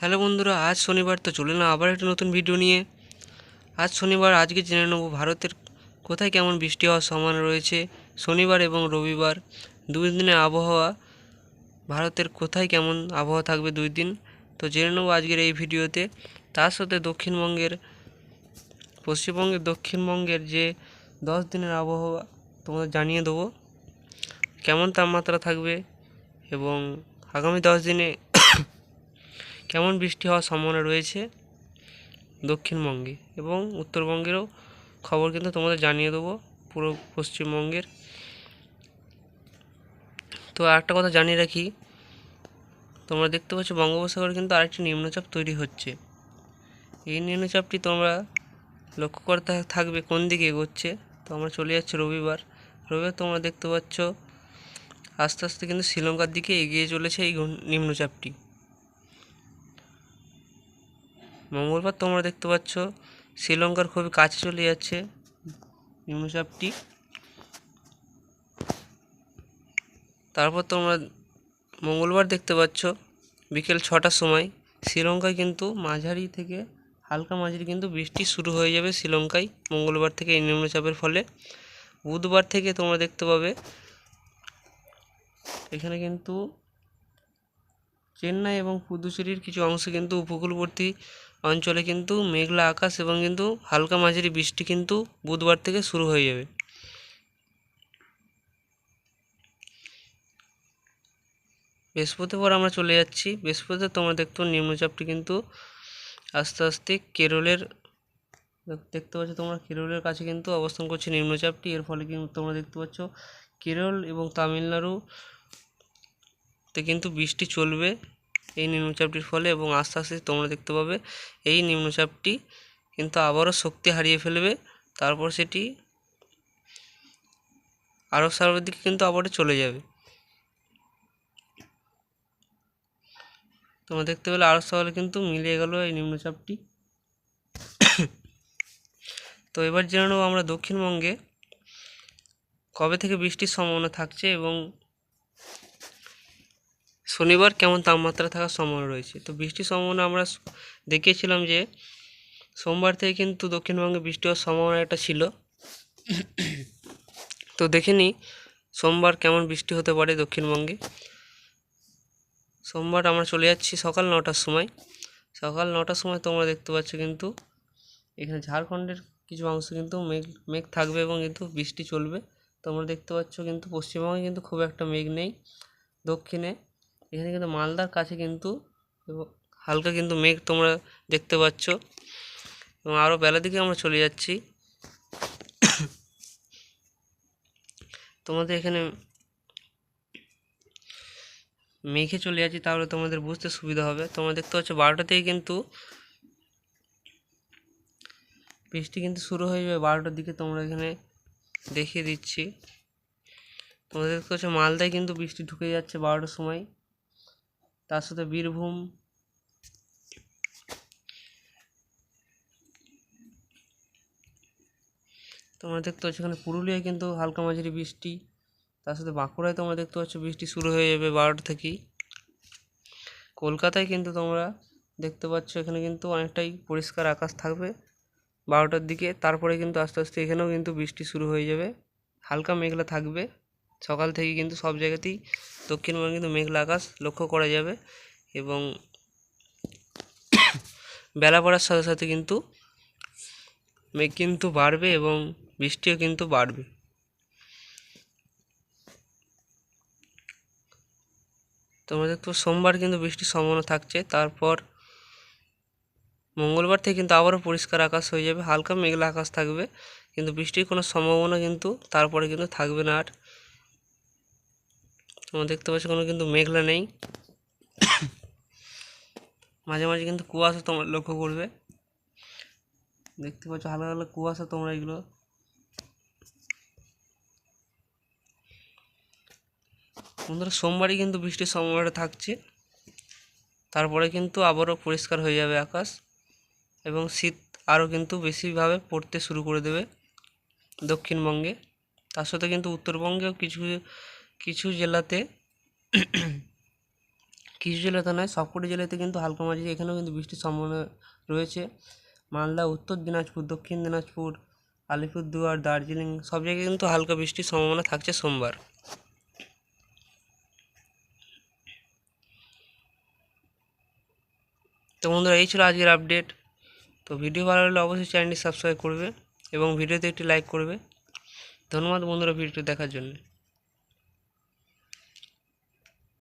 Hello বন্ধুরা, আজ শনিবার তো চলে না, আবার একটা নতুন ভিডিও নিয়ে। আজ শনিবার, আজকে জেনে নেব ভারতের কোথায় কেমন বৃষ্টি হওয়ার সম্ভাবনা রয়েছে। শনিবার এবং রবিবার দুই দিনের আবহাওয়া, ভারতের কোথায় কেমন আবহাওয়া থাকবে দুই দিন, তো জেনে নেব আজকের এই ভিডিওতে তার সাথে দক্ষিণবঙ্গের, পশ্চিমবঙ্গের, দক্ষিণবঙ্গের যে দশ দিনের আবহাওয়া, তোমাদের জানিয়ে দেবো। কেমন তাপমাত্রা থাকবে এবং আগামী দশ দিনে কেমন বৃষ্টি হওয়ার সম্ভাবনা রয়েছে দক্ষিণবঙ্গে? এবং উত্তরবঙ্গেরও খবর কিন্তু তোমাদের জানিয়ে দেবো, পুরো পশ্চিমবঙ্গের। তো আরেকটা কথা জানিয়ে রাখি, তোমরা দেখতে পাচ্ছ বঙ্গোপসাগরে কিন্তু আরেকটি নিম্নচাপ তৈরি হচ্ছে। এই নিম্নচাপটি তোমরা লক্ষ্য করতে থাকবে কোন দিকে এগোচ্ছে। তো আমরা চলে যাচ্ছি রবিবার। রবিবার তোমরা দেখতে পাচ্ছ, আস্তে আস্তে কিন্তু শ্রীলঙ্কার দিকে এগিয়ে চলেছে এই নিম্নচাপটি। মঙ্গলবার তোমরা দেখতে পাচ্ছ, শ্রীলঙ্কার খুবই কাছে চলে যাচ্ছে নিম্নচাপটি তারপর তোমরা মঙ্গলবার দেখতে পাচ্ছ, বিকেল ছটার সময় শ্রীলঙ্কায় কিন্তু মাঝারি থেকে হালকা মাঝারি কিন্তু বৃষ্টি শুরু হয়ে যাবে শ্রীলঙ্কায় মঙ্গলবার থেকে এই নিম্নচাপের ফলে। বুধবার থেকে তোমরা দেখতে পাবে, এখানে কিন্তু চেন্নাই এবং পুদুচেরির কিছু অংশ কিন্তু উপকূলবর্তী অঞ্চলে কিন্তু মেঘলা আকাশ এবং কিন্তু হালকা মাঝারি বৃষ্টি কিন্তু বুধবার থেকে শুরু হয়ে যাবে। বৃহস্পতিবার আমরা চলে যাচ্ছি। বৃহস্পতিবার তোমরা দেখতে নিম্নচাপটি কিন্তু আস্তে আস্তে কেরলের দেখতে পাচ্ছ তোমরা কেরলের কাছে কিন্তু অবস্থান করছে নিম্নচাপটি এর ফলে কিন্তু তোমরা দেখতে পাচ্ছ কেরল এবং তামিলনাড়ু তে কিন্তু বৃষ্টি চলবে। এই নিম্নচাপটির ফলে এবং আস্তে আস্তে তোমরা দেখতে পাবে এই নিম্নচাপটি কিন্তু আবারও শক্তি হারিয়ে ফেলবে। তারপর সেটি আরব সাগরের দিকে কিন্তু আবারও চলে যাবে। তোমরা দেখতে পেলে আরব সাগরে কিন্তু মিলিয়ে গেল এই নিম্নচাপটি। তো এবার জেনে নেব আমরা দক্ষিণবঙ্গে কবে থেকে বৃষ্টির সম্ভাবনা থাকছে এবং শনিবার কেমন তাপমাত্রা থাকার সম্ভাবনা রয়েছে? তো বৃষ্টির সম্ভাবনা আমরা দেখিয়েছিলাম যে সোমবার থেকে কিন্তু দক্ষিণবঙ্গে বৃষ্টি হওয়ার সম্ভাবনা একটা ছিল। তো দেখে নিই সোমবার কেমন বৃষ্টি হতে পারে দক্ষিণবঙ্গে। সোমবার আমরা চলে যাচ্ছি সকাল নটার সময়। সকাল নটার সময় তোমরা দেখতে পাচ্ছ কিন্তু এখানে ঝাড়খণ্ডের কিছু অংশ কিন্তু মেঘ মেঘ থাকবে এবং কিন্তু বৃষ্টি চলবে। তোমরা দেখতে পাচ্ছ কিন্তু পশ্চিমবঙ্গে কিন্তু খুব একটা মেঘ নেই। দক্ষিণে এখানে কিন্তু মালদার কাছে কিন্তু হালকা কিন্তু মেঘ তোমরা দেখতে পাচ্ছ। এবং আরও বেলার দিকে আমরা চলে যাচ্ছি। তোমাদের এখানে মেঘে চলে যাচ্ছি তাহলে তোমাদের বুঝতে সুবিধা হবে। তোমরা দেখতে পাচ্ছ বারোটা থেকে কিন্তু বৃষ্টি কিন্তু শুরু হয়ে যাবে বারোটার দিকে তোমরা এখানে দেখিয়ে দিচ্ছি। তোমাদের দেখতে পাচ্ছ মালদায় কিন্তু বৃষ্টি ঢুকে যাচ্ছে বারোটার সময়। তার সাথে বীরভূম। তোমরা দেখতে পাচ্ছ এখানে পুরুলিয়ায় কিন্তু হালকা মাঝারি বৃষ্টি, তার সাথে বাঁকুড়ায় তোমরা দেখতে পাচ্ছ বৃষ্টি শুরু হয়ে যাবে বারোটা থেকেই। কলকাতায় কিন্তু তোমরা দেখতে পাচ্ছ এখানে কিন্তু অনেকটাই পরিষ্কার আকাশ থাকবে বারোটার দিকে, তারপরে কিন্তু আস্তে আস্তে এখানেও কিন্তু বৃষ্টি শুরু হয়ে যাবে, হালকা মেঘলা থাকবে। সকাল থেকে কিন্তু সব জায়গাতেই দক্ষিণবঙ্গে কিন্তু মেঘলা আকাশ লক্ষ্য করা যাবে এবং বেলা পড়ার সাথে সাথে কিন্তু মেঘ কিন্তু বাড়বে এবং বৃষ্টিও কিন্তু বাড়বে। তোমরা দেখতে সোমবার কিন্তু বৃষ্টির সম্ভাবনা থাকছে, তারপর মঙ্গলবার থেকে কিন্তু আবারও পরিষ্কার আকাশ হয়ে যাবে, হালকা মেঘলা আকাশ থাকবে, কিন্তু বৃষ্টির কোনো সম্ভাবনা কিন্তু তারপরে কিন্তু থাকবে না আর। তোমরা দেখতে পাচ্ছ কোনো কিন্তু মেঘলা নেই। মাঝে মাঝে কিন্তু কুয়াশা তোমরা লক্ষ্য করবে। দেখতে পাচ্ছ হালকা হালকা কুয়াশা তোমরা এগুলো। বন্ধুরা, সোমবারই কিন্তু বৃষ্টির সম্ভাবনা থাকছে। তারপরে কিন্তু আবারও পরিষ্কার হয়ে যাবে আকাশ এবং শীত আরও কিন্তু বেশিভাবে পড়তে শুরু করে দেবে দক্ষিণবঙ্গে। তার সাথে কিন্তু উত্তরবঙ্গেও কিছু কিছু জেলাতে কিছু জেলাতে নয়, সবকটি জেলাতে কিন্তু হালকা মাঝারি, এখানেও কিন্তু বৃষ্টির সম্ভাবনা রয়েছে। মালদা, উত্তর দিনাজপুর, দক্ষিণ দিনাজপুর, আলিপুরদুয়ার, দার্জিলিং, সব জায়গায় কিন্তু হালকা বৃষ্টির সম্ভাবনা থাকছে সোমবার। তো বন্ধুরা, এই ছিল আজকের আপডেট। তো ভিডিও ভালো লাগলে অবশ্যই চ্যানেলটি সাবস্ক্রাইব করবে এবং ভিডিওতে একটি লাইক করবে। ধন্যবাদ বন্ধুরা ভিডিওটি দেখার জন্য।